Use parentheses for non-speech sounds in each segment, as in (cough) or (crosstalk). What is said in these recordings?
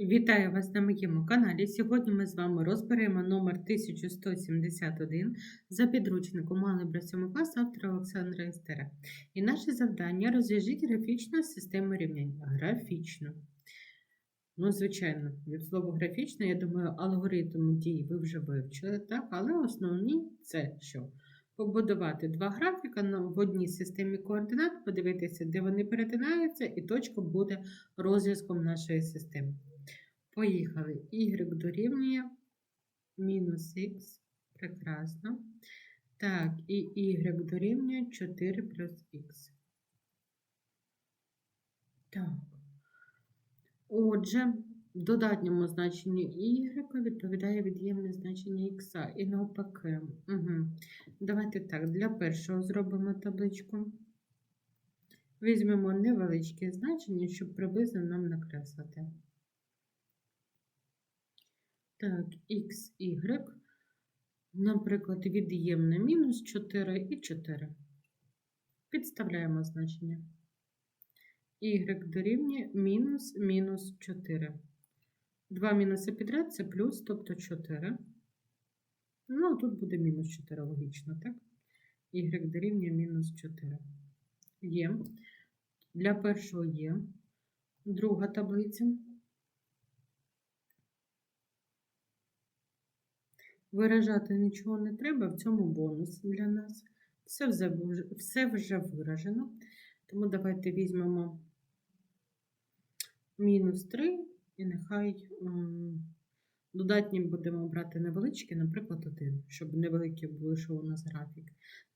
Вітаю вас на моєму каналі. Сьогодні ми з вами розберемо номер 1171 за підручником Алгебра 7 класу автора Олександра Істера. І наше завдання розв'яжіть графічну систему рівняння. Графічну. Ну, звичайно, від слова графічно, я думаю, алгоритм дій ви вже вивчили, так? але основні це що? Побудувати два графіка в одній системі координат, подивитися, де вони перетинаються, і точка буде розв'язком нашої системи. Поїхали. Y дорівнює мінус х. Прекрасно. Так, і y дорівнює 4 плюс х. Так. Отже, додатньому значенню y відповідає від'ємне значення х. І навпаки. Угу. Давайте так, для першого зробимо табличку. Візьмемо невеличке значення, щоб приблизно нам накреслити. Так, x, y, наприклад, від'ємне мінус 4 і 4. Підставляємо значення. y дорівнює мінус мінус 4. Два мінуси підряд це плюс, тобто 4. Ну, тут буде мінус 4, логічно, так? y дорівнює мінус 4. Є. Для першого є. Друга таблиця. Виражати нічого не треба, в цьому бонус для нас. Все вже, все вже виражено. Тому давайте візьмемо мінус 3 і нехай додатні будемо брати невеличкі, наприклад, 1, щоб невеликий вийшов у нас графік.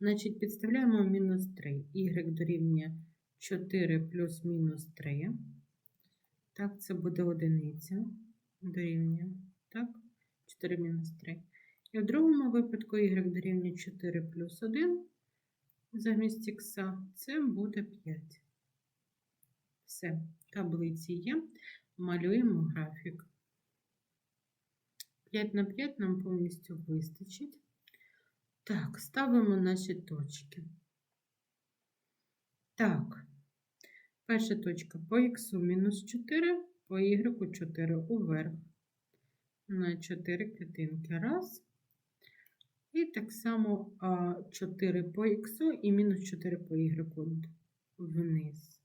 Значить, підставляємо мінус 3. Y дорівнює 4 плюс мінус 3. Так, це буде одиниця. Дорівнює. Так, 4 мінус 3. І в другому випадку y дорівнює 4 плюс 1 замість х, це буде 5. Все, таблиці є. Малюємо графік. 5 на 5 нам повністю вистачить. Так, ставимо наші точки. Так, перша точка по х мінус 4, по y 4 уверх. На 4 клітинки. Раз. І так само 4 по х і мінус 4 по y вниз.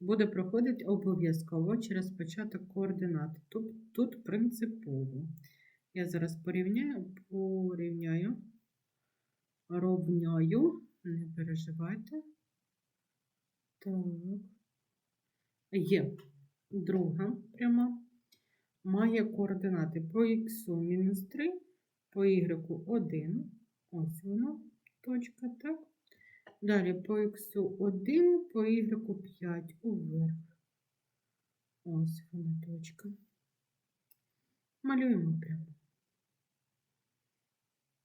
Буде проходити обов'язково через початок координат. Тут, тут принципово. Я зараз порівняю, порівняю, ровняю, не переживайте. Так. Є друга пряма. Має координати по х мінус 3 по y 1, ось воно, точка, так. Далі по x 1, по y 5 уверх. Ось вона точка. Малюємо прямо.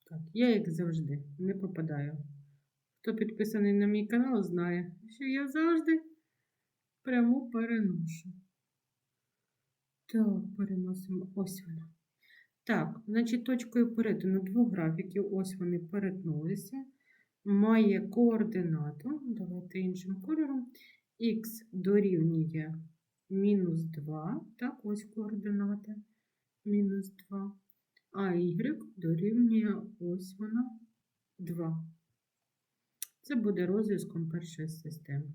Так, я, як завжди, не попадаю. Хто підписаний на мій канал, знає, що я завжди пряму переношу. Так, переносимо ось вона. Так, значить, точкою перетину двох графіків, ось вони перетнулися. Має координату, давайте іншим кольором. Х дорівнює мінус 2, так, ось координати, мінус 2. А y дорівнює ось вона 2. Це буде розв'язком першої системи.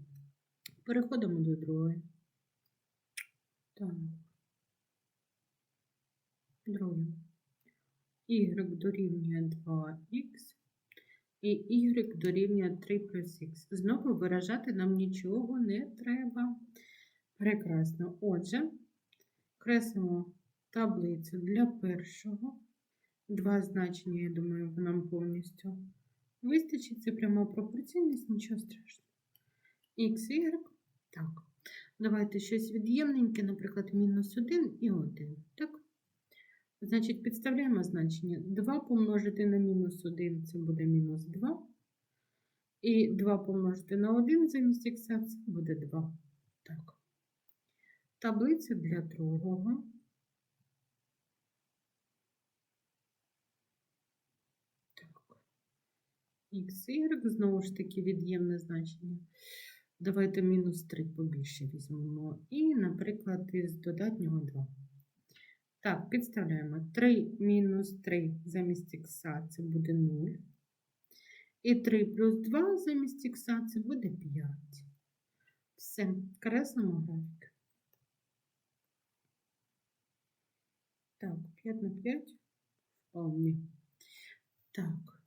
Переходимо до другої. Так. Друге. Y дорівнює 2х і y дорівнює 3 плюс х. Знову виражати нам нічого не треба. Прекрасно. Отже, креслимо таблицю для першого. Два значення, я думаю, нам повністю вистачить. Це пряма пропорційність, нічого страшного. Х, y. Так. Давайте щось від'ємненьке, наприклад, мінус 1 і 1. Так? Значить, підставляємо значення 2 помножити на мінус 1 це буде мінус 2. І 2 помножити на 1 замість х це буде 2. Так. Таблиця для другого. Так. Х, y, знову ж таки, від'ємне значення. Давайте мінус 3 побільше візьмемо. І, наприклад, із додатнього 2. Так, підставляємо 3 мінус 3 замість х це буде 0. І 3 плюс 2 замість х це буде 5. Все, креслимо графік. Так, 5 на 5 вполне. Так.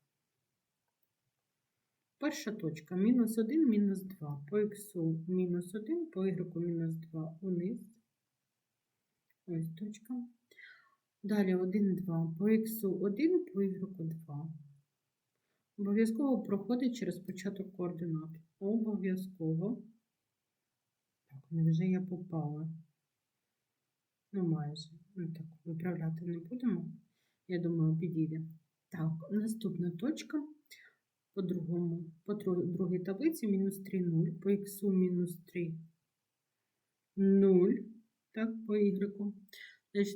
Перша точка мінус 1, мінус 2. По х мінус 1, по y мінус 2 униз. Ось точка. Далі 1, 2. По х 1, по y 2. Обов'язково проходить через початок координат. Обов'язково. Так, невже я попала? Ну, майже. Ну, так, виправляти не будемо. Я думаю, підійде. Так, наступна точка. По другому, по другій таблиці мінус 3, 0. По х мінус 3, 0. Так, по y.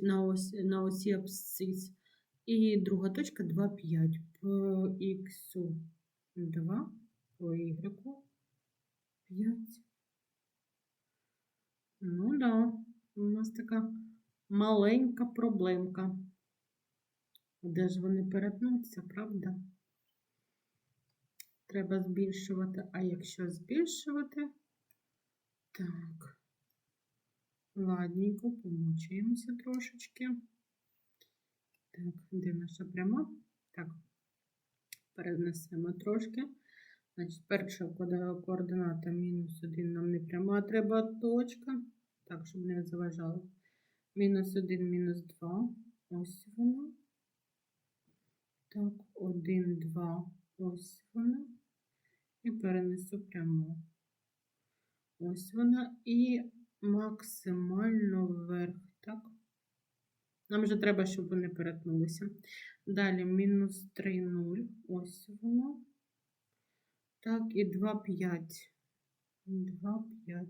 На, ось, на осі абсцис. І друга точка 2, 5. По х 2, по y 5. Ну да, у нас така маленька проблемка. Де ж вони перетнуться, правда? Треба збільшувати. А якщо збільшувати, так, ладненько, помучаємося трошечки. Так, де наша пряма? Так, перенесемо трошки. Значить, перша координата мінус 1 нам не пряма, треба точка. Так, щоб не заважало. Мінус 1, мінус 2. Ось вона. Так, 1, 2. Ось вона. І перенесу прямо. Ось вона. І максимально вверх. Так. Нам вже треба, щоб вони перетнулися. Далі мінус 3, 0. Ось воно. Так, і 2, 5. 2, 5.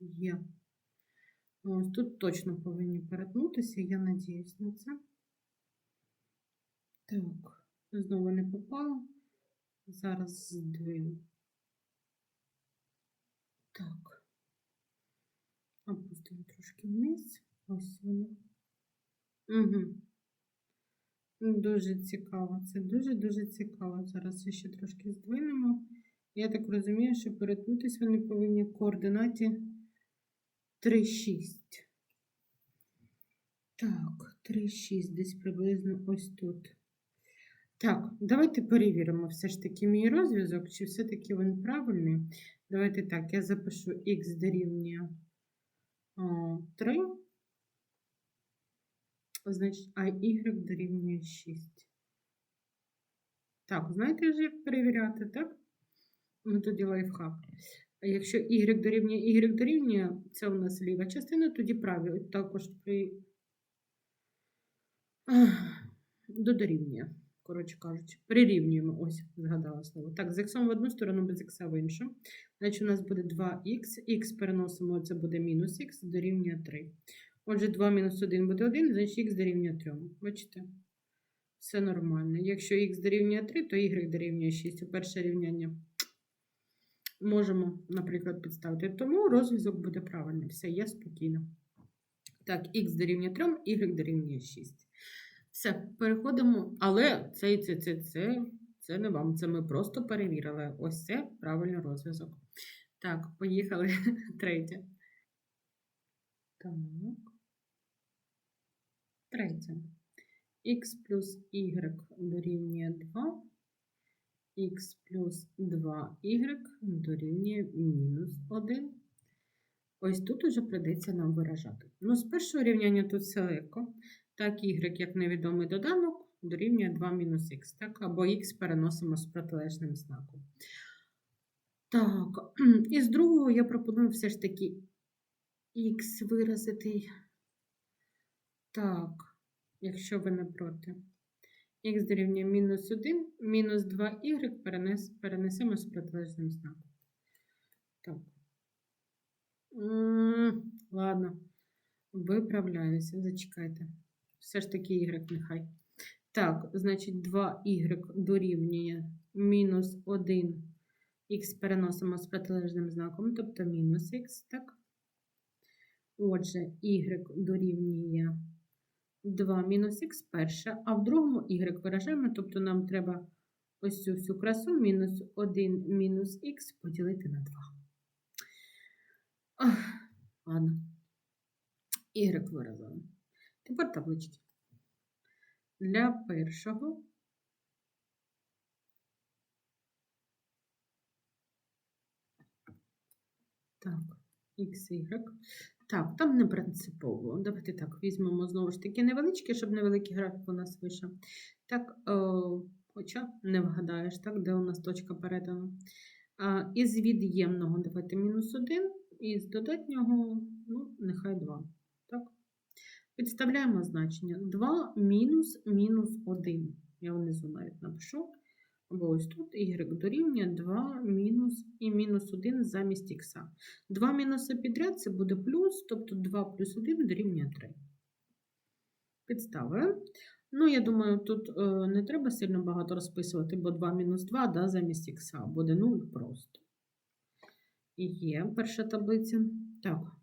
Є. Ось тут точно повинні перетнутися, я надіюсь на це. Так, знову не попало. Зараз здвину. Так. Опустимо трошки вниз. Ось воно. Угу. Дуже цікаво. Це дуже-дуже цікаво. Зараз ще трошки здвинемо. Я так розумію, що перетнутися вони повинні в координаті 3,6. Так, 3,6 десь приблизно ось тут. Так, давайте перевіримо все ж таки мій розв'язок, чи все-таки він правильний. Давайте так, я запишу х дорівнює 3, значить, а y дорівнює 6. Так, знаєте вже, як перевіряти, так? Ну, тоді лайфхак. А якщо y дорівнює y дорівнює, це у нас ліва частина, тоді праві. Також при до дорівнює, коротше кажучи. Прирівнюємо, ось, згадала слово. Так, з х в одну сторону, без х в іншу. Значить, у нас буде 2х, х переносимо, це буде мінус х, дорівнює 3. Отже, 2 мінус 1 буде 1, значить х дорівнює 3. Бачите? Все нормально. Якщо х дорівнює 3, то y дорівнює 6. У перше рівняння можемо, наприклад, підставити. Тому розв'язок буде правильний. Все, я спокійна. Так, х дорівнює 3, y дорівнює 6. Все, переходимо. Але це, це, це, це, це не вам. Це ми просто перевірили. Ось це правильний розв'язок. Так, поїхали. (laughs) Третє. Так. Третє. Х плюс y дорівнює 2. Х плюс 2y дорівнює мінус 1. Ось тут уже придеться нам виражати. Ну, з першого рівняння тут все легко. Так, y, як невідомий доданок, дорівнює 2 мінус х, так, або х переносимо з протилежним знаком. Так, і з другого я пропоную все ж таки х виразити. Так, якщо ви не проти. Х дорівнює мінус 1, мінус 2y перенес, перенесемо з протилежним знаком. Так. М, Ладно, виправляюся, зачекайте. Все ж таки y нехай. Так, значить, 2y дорівнює мінус 1 х переносимо з протилежним знаком, тобто мінус х, так? Отже, y дорівнює 2 мінус х перше, а в другому y виражаємо, тобто нам треба ось цю всю красу мінус 1 мінус х поділити на 2. Ах, ладно. Y виразили. Тепер таблички. Для першого Так, XY. Так, там не принципово. Давайте так, візьмемо знову ж таки невеличкі, щоб невеликий графік у нас вийшов. Так, о, хоча не вгадаєш, так, де у нас точка перетину. А, із від'ємного давайте мінус 1, і з додатнього, ну, нехай 2. Підставляємо значення 2 мінус мінус 1. Я внизу навіть напишу. Бо ось тут y дорівнює 2 мінус і мінус 1 замість х. Два мінуси підряд це буде плюс, тобто 2 плюс 1 дорівнює 3. Підставили. Ну, я думаю, тут е, не треба сильно багато розписувати, бо 2 мінус 2 да, замість х буде 0 просто. І є перша таблиця. Так.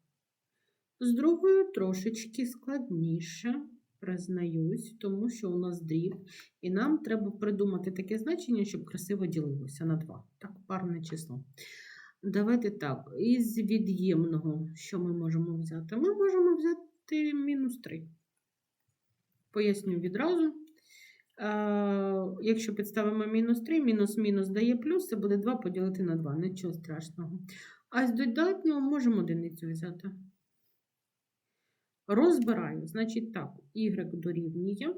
З другою трошечки складніше признаюсь, тому що у нас дріб, і нам треба придумати таке значення, щоб красиво ділилося на 2. Так, парне число. Давайте так, із від'ємного, що ми можемо взяти? Ми можемо взяти мінус 3. Поясню відразу. Якщо підставимо мінус 3, мінус мінус дає плюс, це буде 2 поділити на 2, нічого страшного. А з додатнього можемо одиницю взяти. Розбираю, значить так, y дорівнює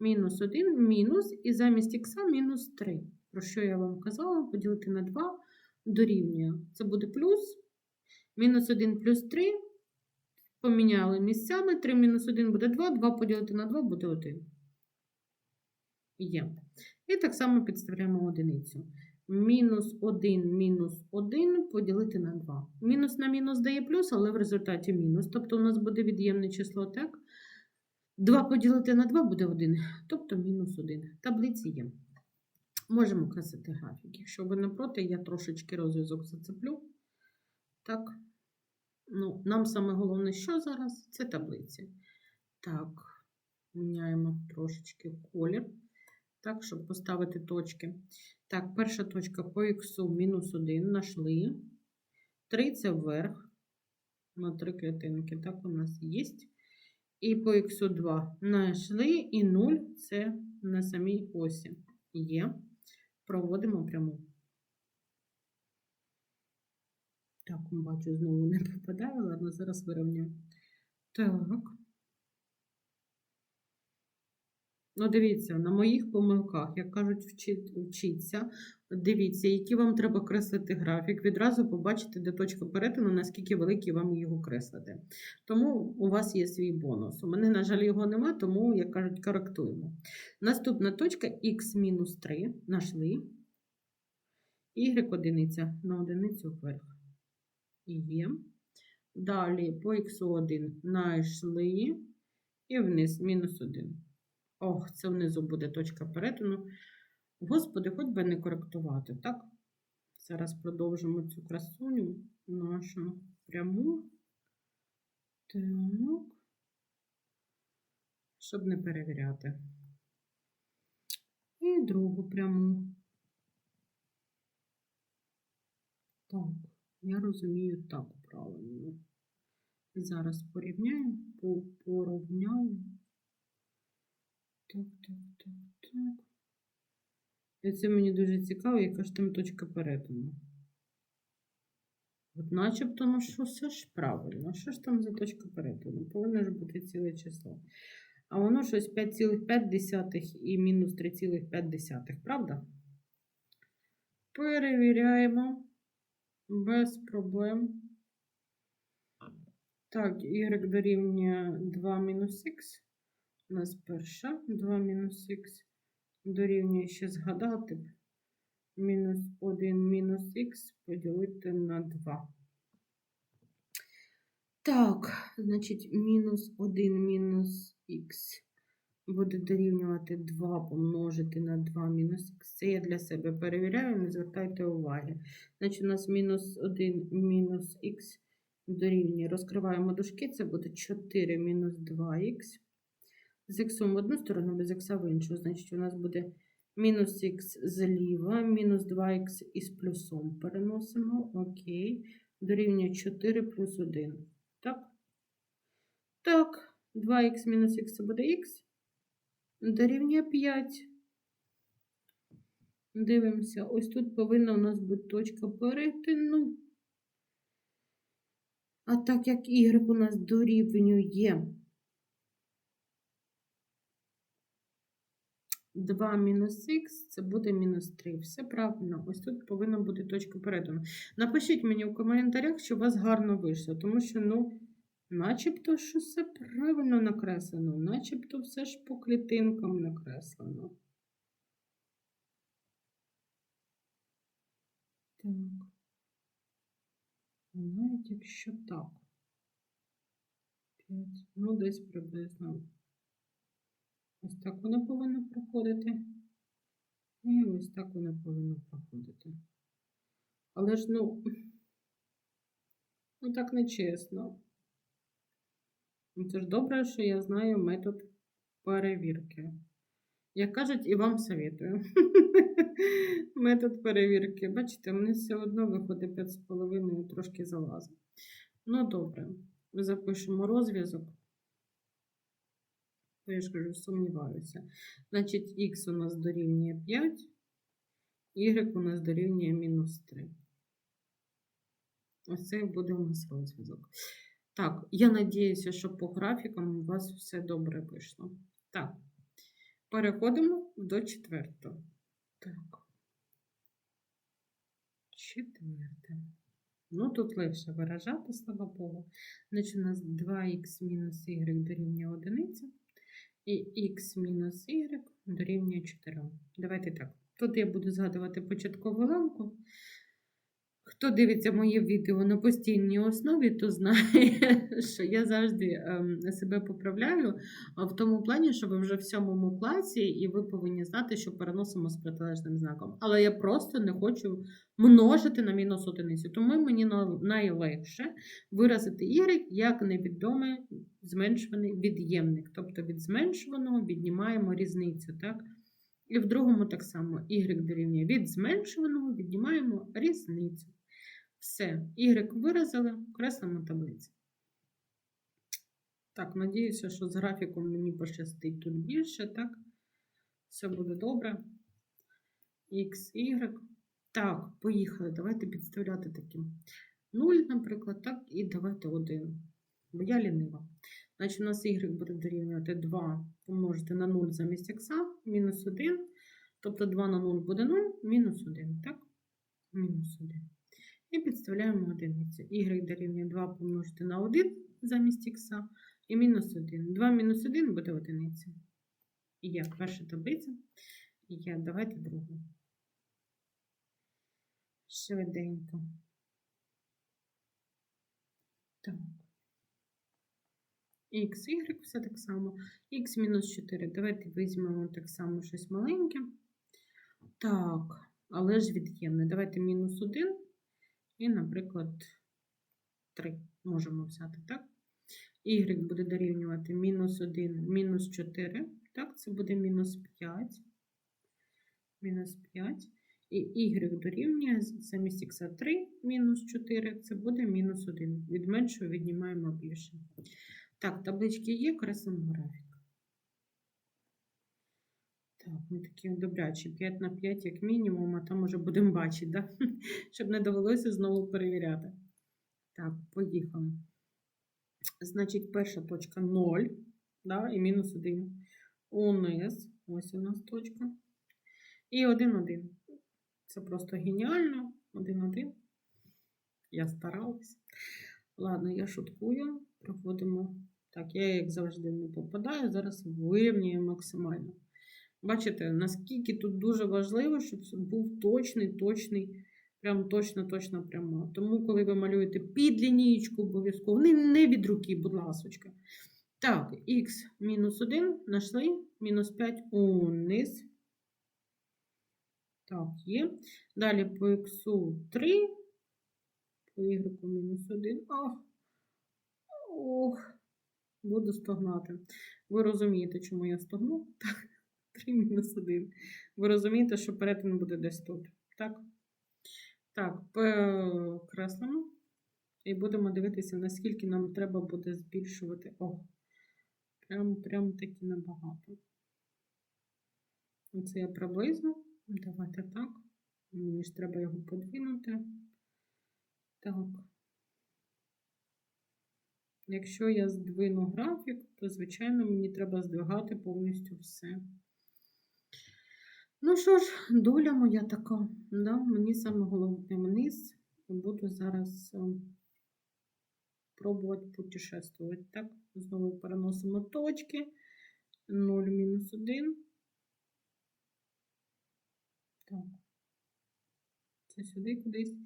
мінус 1, мінус, і замість х мінус 3. Про що я вам казала, поділити на 2 дорівнює. Це буде плюс. Мінус 1 плюс 3. Поміняли місцями. 3 мінус 1 буде 2, 2 поділити на 2 буде 1. Є. І так само підставляємо одиницю мінус 1 мінус 1 поділити на 2. Мінус на мінус дає плюс, але в результаті мінус. Тобто у нас буде від'ємне число, так? 2 поділити на 2 буде 1, тобто мінус 1. Таблиці є. Можемо красити графік. Якщо ви не проти, я трошечки розв'язок зацеплю. Так. Ну, Нам саме головне, що зараз? Це таблиці. Так, міняємо трошечки колір так, щоб поставити точки. Так, перша точка по х мінус 1 знайшли. 3 це вверх. На три клітинки. Так, у нас є. І по х 2 знайшли, і 0 це на самій осі є. Проводимо пряму. Так, бачу, знову не попадаю, ладно, зараз вирівнюю. Так. Ну, дивіться, на моїх помилках, як кажуть, вчіться. Дивіться, які вам треба креслити графік. Відразу побачите, де точка перетину, наскільки великий вам його креслити. Тому у вас є свій бонус. У мене, на жаль, його нема, тому, як кажуть, коректуємо. Наступна точка х-3 знайшли. Y одиниця на одиницю вверх. І є. Далі по х1 знайшли і вниз мінус 1. Ох, це внизу буде точка перетину. Господи, хоч би не коректувати, так? Зараз продовжимо цю красуню нашу пряму. Так, щоб не перевіряти. І другу пряму. Так, я розумію так правильно. Зараз порівняю, порівняю. Так, так, так, так. І це мені дуже цікаво, яка ж там точка перетину. От начебто, ну що все ж правильно. Що ж там за точка перетину? Повинно ж бути ціле число. А воно щось 5,5 і мінус 3,5, правда? Перевіряємо без проблем. Так, y дорівнює 2 мінус х у нас перша 2 мінус х дорівнює ще згадати б мінус 1 мінус х поділити на 2. Так, значить, мінус 1 мінус х буде дорівнювати 2 помножити на 2 мінус х. Це я для себе перевіряю, не звертайте уваги. Значить, у нас мінус 1 мінус х дорівнює. Розкриваємо дужки, це буде 4 мінус 2х. З х в одну сторону, без х в іншу. Значить, у нас буде мінус х зліва, мінус 2х із плюсом переносимо. Окей. Дорівнює 4 плюс 1. Так? Так, 2х мінус х це буде х. Дорівнює 5. Дивимося, ось тут повинна у нас бути точка перетину. А так як y у нас дорівнює 2 мінус х, це буде мінус 3. Все правильно. Ось тут повинна бути точка перетину. Напишіть мені в коментарях, що у вас гарно вийшло, тому що, ну, начебто, що все правильно накреслено, начебто все ж по клітинкам накреслено. Так. Навіть якщо так. 5. Ну, десь приблизно. Ось так воно повинно проходити. І ось так воно повинно проходити. Але ж, ну, ну так нечесно. Ну, Це ж добре, що я знаю метод перевірки. Як кажуть, і вам советую. (laughs) Метод перевірки. Бачите, мені все одно виходить 5,5 трошки залазить. Ну, добре, запишемо розв'язок. Бо я ж кажу, сумніваюся. Значить, х у нас дорівнює 5, y у нас дорівнює мінус 3. Ось це буде у нас розв'язок. Так, я надіюся, що по графікам у вас все добре вийшло. Так, переходимо до четвертого. Так. Четверте. Ну, тут легше виражати, слава Богу. Значить, у нас 2х мінус y дорівнює 1, і х мінус y дорівнює 4. Давайте так. Тут я буду згадувати початкову ланку. Хто дивиться моє відео на постійній основі, то знає, (laughs) що я завжди ем, себе поправляю в тому плані, що ви вже в сьомому класі, і ви повинні знати, що переносимо з протилежним знаком. Але я просто не хочу множити на мінус одиницю. Тому мені найлегше виразити y як невідомий зменшуваний від'ємник. Тобто від зменшуваного віднімаємо різницю. так? І в другому так само y дорівнює від зменшуваного віднімаємо різницю. Все, y виразили, креслимо таблицю. Так, надіюся, що з графіком мені пощастить тут більше, так? Все буде добре. X, Y. Так, поїхали. Давайте підставляти таким 0, наприклад, так, і давайте 1. Бо я лінива. Значить, у нас y буде дорівнювати 2 помножити на 0 замість х, мінус 1. Тобто 2 на 0 буде 0, мінус 1, так? Мінус 1. І підставляємо одиницю. y дорівнює 2 помножити на 1 замість х, і мінус 1. 2 мінус 1 буде одиниця. І як перша таблиця. І я давайте другу. Швиденько. Так. Х, y, все так само. Х мінус 4. Давайте візьмемо так само щось маленьке. Так, але ж від'ємне. Давайте мінус 1 і, наприклад, 3 можемо взяти, так? Y буде дорівнювати мінус 1, мінус 4. Так, це буде мінус 5. Мінус 5. І y дорівнює замість х 3 мінус 4, це буде мінус 1. Від меншого віднімаємо більше. Так, таблички є, креслимо графік. Так, ми такі добрячі. 5 на 5 як мінімум, а там уже будемо бачити, да? (laughs) щоб не довелося знову перевіряти. Так, поїхали. Значить, перша точка 0, да, і мінус 1. Униз, ось у нас точка. І 1, 1. Це просто геніально. 1, 1. Я старалась. Ладно, я шуткую. Проходимо. Так, я, як завжди, не попадаю. Зараз вирівнюю максимально. Бачите, наскільки тут дуже важливо, щоб це був точний, точний, прям точно-точно прямо. Тому, коли ви малюєте під лінієчку, обов'язково, не, від руки, будь ласочка. Так, х мінус 1 знайшли, мінус 5 униз. Так, є. Далі по х 3, по y мінус 1. Ох, ох, буду стогнати. Ви розумієте, чому я стогну? Так, 3 мінус 1. Ви розумієте, що перетин буде десь тут. Так? Так, покреслимо. І будемо дивитися, наскільки нам треба буде збільшувати. О, прям, прям таки набагато. Оце я приблизно. Давайте так. Мені ж треба його подвинути. Так. Якщо я здвину графік, то, звичайно, мені треба здвигати повністю все. Ну що ж, доля моя така. Да? Мені саме головне вниз. Буду зараз е, пробувати путешествувати. Так, знову переносимо точки. 0 мінус 1. Так. Це сюди кудись.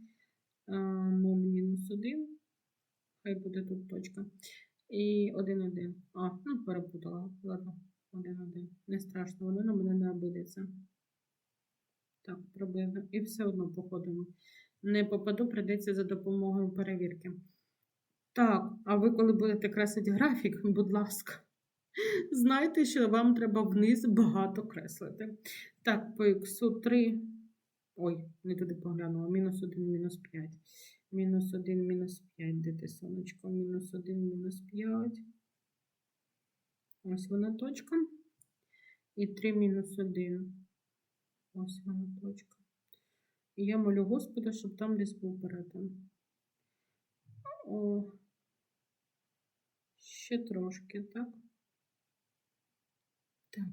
0 мінус 1. Хай буде тут точка. І 1, 1. А, ну, перепутала. Ладно, 1, 1. Не страшно, воно на мене не обидеться. Так, приблизно. І все одно походимо. Не попаду, прийдеться за допомогою перевірки. Так, а ви, коли будете кресити графік, будь ласка, (laughs) знайте, що вам треба вниз багато креслити. Так, по х 3. Ой, не туди поглянула. Мінус 1, мінус 5. Мінус 1, мінус 5. Де ти, сонечко? Мінус 1, мінус 5. Ось вона точка. І 3 мінус 1. Ось вона точка. І я молю Господа, щоб там десь був перетин. О, ще трошки, так? Так.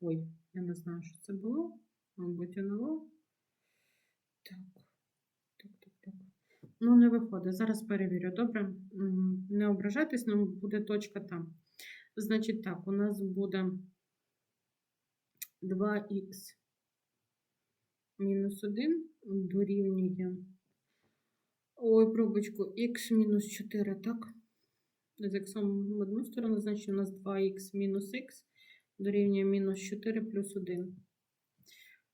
Ой, я не знаю, що це було. Мабуть, НЛО. Так. Так, так, так. Ну, не виходить. Зараз перевірю. Добре. Не ображайтесь, але буде точка там. Значить, так, у нас буде 2х мінус 1 дорівнює. Ой, пробочку, х мінус 4, так? З х в одну сторону, значить, у нас 2х мінус х дорівнює мінус 4 плюс 1.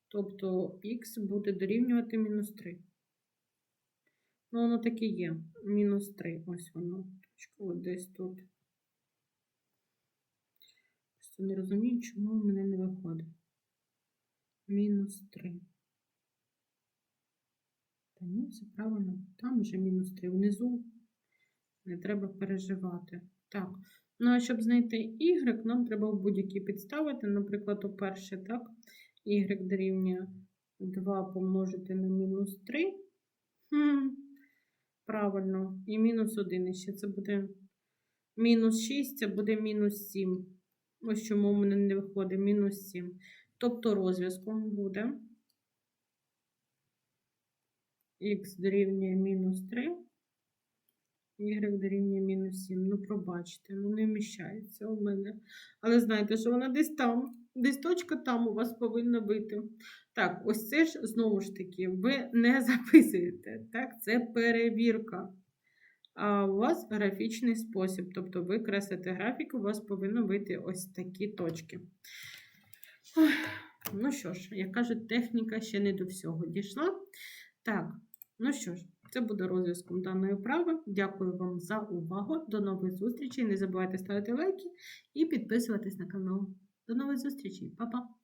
Тобто х буде дорівнювати мінус 3. Ну, воно таке є. Мінус 3. Ось воно. От десь тут. Просто не розумію, чому в мене не виходить. Мінус 3. Та ні, все правильно. Там вже мінус 3 внизу. Не треба переживати. Так. Ну, а щоб знайти y, нам треба в будь-якій підставити. Наприклад, у перше, так, y дорівнює 2 помножити на мінус 3. Хм, правильно. І мінус 1 ще це буде мінус 6, це буде мінус 7. Ось чому в мене не виходить мінус 7. Тобто розв'язком буде х дорівнює мінус 3, y дорівнює мінус 7. Ну, пробачте, ну не вміщається у мене. Але знаєте, що вона десь там, десь точка там у вас повинна бути. Так, ось це ж знову ж таки, ви не записуєте. Так, це перевірка. У вас графічний спосіб. Тобто ви креслите графік, у вас повинно вийти ось такі точки. Ну що ж, як кажуть, техніка ще не до всього дійшла. Так, ну що ж, це буде розв'язком даної вправи. Дякую вам за увагу. До нових зустрічей. Не забувайте ставити лайки і підписуватись на канал. До нових зустрічей, Па-па!